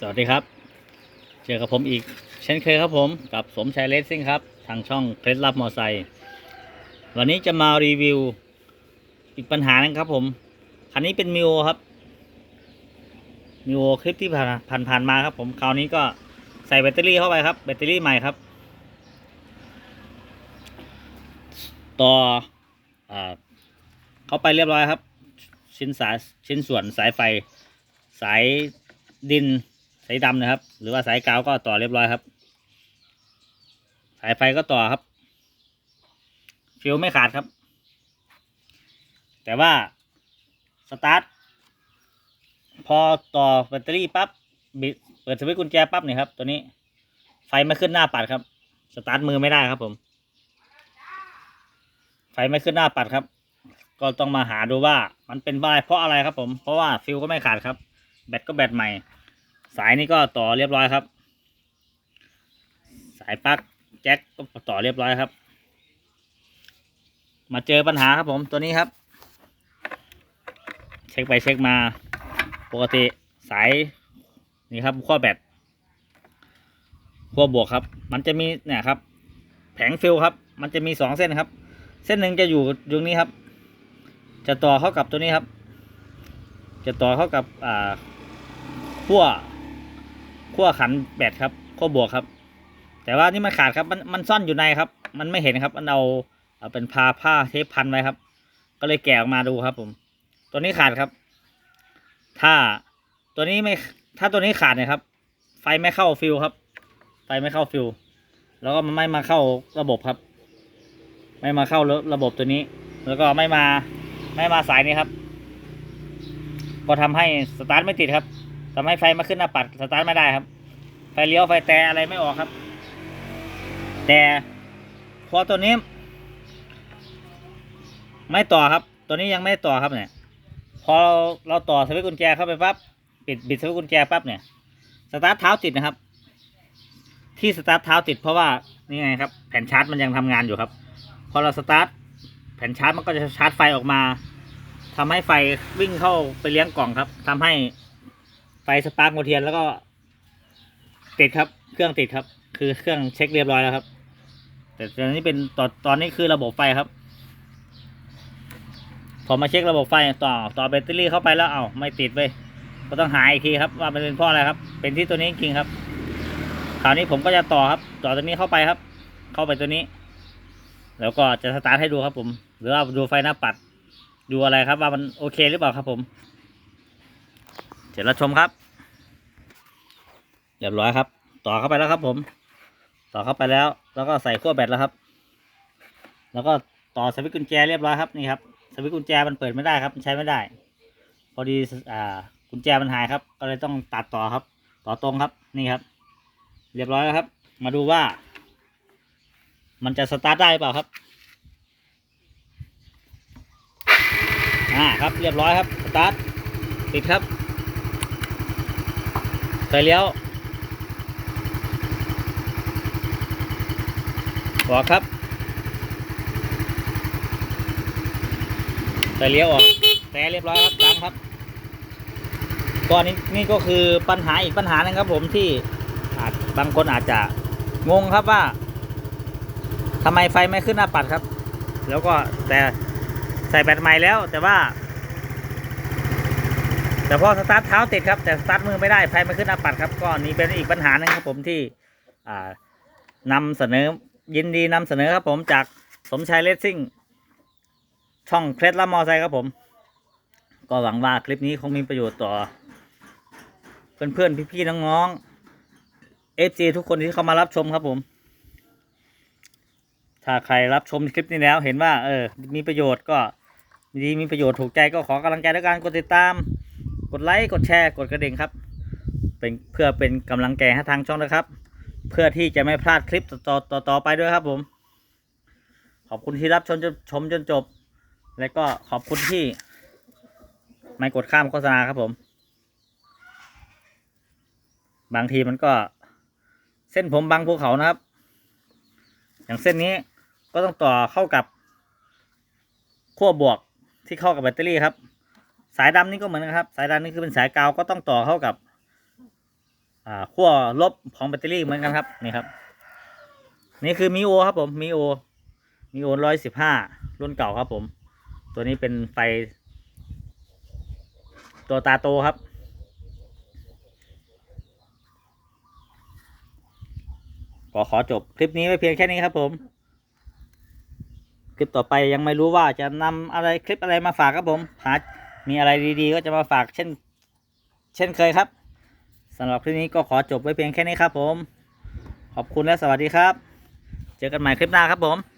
สวัสดีครับ เจอกับผมอีก เช่นเคยครับผมกับสมชายเลสซิ่งครับ ทางช่องเคล็ดลับมอไซค์วันนี้จะมารีวิว อีกปัญหาหนึงครับผม คันนี้เป็นมิโอครับมิโอคลิปที่ผ่านผ่านผ่านมาครับผมคราวนี้ก็ใส่แบตเตอรี่เข้าไปครับแบตเตอรี่ใหม่ครับ ต่ออเข้าไปเรียบร้อยครับ ชิ้นสายชิ้นส่วนสายไฟสายดิน สายดำนะครับ หรือว่าสายกาวก็ต่อเรียบร้อยครับ สายไฟก็ต่อครับฟิวไม่ขาดครับ แต่ว่าสตาร์ทพอต่อแบตเตอรี่ปั๊บบิดเปิดสวิตช์กุญแจปั๊บเนี่ยครับ ตัวนี้ไฟไม่ขึ้นหน้าปัดครับ สตาร์ทมือไม่ได้ครับผม ไฟไม่ขึ้นหน้าปัดครับ ก็ต้องมาหาดูว่ามันเป็นว่าเพราะอะไรครับผม เพราะว่าฟิวก็ไม่ขาดครับ แบตก็แบตใหม่ สายนี้ก็ต่อเรียบร้อยครับ สายปลั๊กแจ็คก็ต่อเรียบร้อยครับ มาเจอปัญหาครับผมตัวนี้ครับ เช็คไปเช็คมา ปกติสายนี่ครับขั้วแบตขั้วบวกครับ มันจะมีเนี่ยครับ แผงฟิลครับ มันจะมีสองเส้นครับ เส้นหนึ่งจะอยู่ตรงนี้ครับ จะต่อเข้ากับตัวนี้ครับ จะต่อเข้ากับอ่าขั้ว ขั้วขันแบตครับขั้วบวกครับ แต่ว่านี่มันขาดครับมันมันซ่อนอยู่ในครับ มันไม่เห็นครับ มันเอาเอาเป็นพาผ้าเทปพันไว้ครับ ก็เลยแกะออกมาดูครับ ผม ตัวนี้ขาดครับ ถ้าตัวนี้ไม่ถ้าตัวนี้ขาดเนี่ยครับ ไฟไม่เข้าฟิวครับ ไฟไม่เข้าฟิวแล้วก็มันไม่มาเข้าระบบครับ ไม่มาเข้าระระบบตัวนี้ แล้วก็ไม่มาไม่มาสายนี้ครับ ก็ทำให้สตาร์ทไม่ติดครับ ทำให้ไฟมาขึ้นหน้าปัดสตาร์ทไม่ได้ครับ ไฟเลี้ยวไฟแต่อะไรไม่ออกครับ แต่พอตัวนี้ ไม่ต่อครับ ตัวนี้ยังไม่ต่อครับเนี่ย พอเราต่อสวิตช์กุญแจเข้าไปปั๊บปิดบิดสวิตช์กุญแจปั๊บเนี่ยสตาร์ทเท้าติดนะครับ ที่สตาร์ทเท้าติดเพราะว่านี่ไงครับ แผ่นชาร์จมันยังทำงานอยู่ครับ พอเราสตาร์ทแผ่นชาร์จมันก็จะชาร์จไฟออกมาทำให้ไฟวิ่งเข้าไปเลี้ยงกล่องครับทำให้ ไฟสปาร์กโมเทียนแล้วก็ ติดครับ เครื่องติดครับ คือเครื่องเช็คเรียบร้อยแล้วครับ แต่ตอนนี้เป็นตอนตอนนี้คือระบบไฟครับพอมาเช็คระบบไฟต่อต่อแบตเตอรี่เข้าไปแล้วเอาไม่ติดไปก็ต้องหาอีกทีครับ ว่ามันเป็นเพราะอะไรครับ เป็นที่ตัวนี้จริงครับคราวนี้ผมก็จะต่อครับ ต่อตัวนี้เข้าไปครับ เข้าไปตัวนี้ แล้วก็จะสตาร์ทให้ดูครับผม หรือว่าดูไฟหน้าปัด ดูอะไรครับว่ามันโอเคหรือเปล่าครับผม เดี๋ยวเราชมครับเรียบร้อยครับ ต่อเข้าไปแล้วครับ ผม ต่อเข้าไปแล้ว แล้วก็ใส่ขั้วแบตแล้วครับ แล้วก็ต่อสวิตช์กุญแจเรียบร้อยครับนี่ครับสวิตช์กุญแจมันเปิดไม่ได้ครับ มันใช้ไม่ได้ พอดีอ่ากุญแจมันหายครับ ก็เลยต้องตัดต่อครับ ต่อตรงครับนี่ครับ เรียบร้อยแล้วครับ มาดูว่า มันจะสตาร์ทได้หรือเปล่าครับอ่าครับเรียบร้อยครับสตาร์ทติดครับ เลี้ยวออกครับไฟเลี้ยวออกแต่เรียบร้อยครับตามครับก็นี่นี่ก็คือปัญหาอีกปัญหาหนึงครับผมที่อาจบางคนอาจจะงงครับว่าทำไมไฟไม่ขึ้นหน้าปัดครับ แล้วก็แต่ใส่แบตใหม่แล้วแต่ว่า แต่พอสตาร์ทเท้าติดครับแต่สตาร์ทมือไม่ได้ไฟไม่ขึ้นหน้าปัดครับก็นี่เป็นอีกปัญหาหนึงครับผมที่อ่านำเสนอยินดีนำเสนอครับผมจากสมชายเลสซิ่งช่องเคล็ดลับมอไซค์ครับผม ก็หวังว่าคลิปนี้คงมีประโยชน์ต่อ เพื่อนๆพี่ๆน้องๆเอฟซีทุกคนที่เข้ามารับชมครับผม ถ้าใครรับชมคลิปนี้แล้ว เห็นว่าเออมีประโยชน์ก็ดีมีประโยชน์ถูกใจก็ขอกำลังใจด้วยการกดติดตาม กดไลค์กดแชร์กดกระดิ่งครับ เป็นเพื่อเป็นกำลังใจให้ทางช่องนะครับ เพื่อที่จะไม่พลาดคลิปต่อต่อต่อไปด้วยครับผม ขอบคุณที่รับชมจนชมจนจบ และก็ขอบคุณที่ ไม่กดข้ามโฆษณาครับผม บางทีมันก็ เส้นผมบางภูเขานะครับ อย่างเส้นนี้ก็ต้องต่อเข้ากับขั้วบวกที่เข้ากับแบตเตอรี่ครับ สายดำนี่ก็เหมือนกันครับ สายดำนี่คือเป็นสายกาวก็ต้องต่อเข้ากับ อ่าขั้วลบของแบตเตอรี่เหมือนกันครับนี่ครับ นี่คือมิโอครับผมมิโอมิโอร้อยสิบห้ารุ่นเก่าครับ ผม ตัวนี้เป็นไฟ ตัวตาโตครับขอขอจบคลิปนี้ไว้เพียงแค่นี้ครับผม คลิปต่อไปยังไม่รู้ว่าจะนำอะไรคลิปอะไรมาฝากครับผม หา มีอะไรดีๆ ก็จะมาฝากเช่น เช่นเคยครับสำหรับคลิปนี้ก็ขอจบไว้เพียงแค่นี้ครับผม ขอบคุณและสวัสดีครับ เจอกันใหม่คลิปหน้าครับผม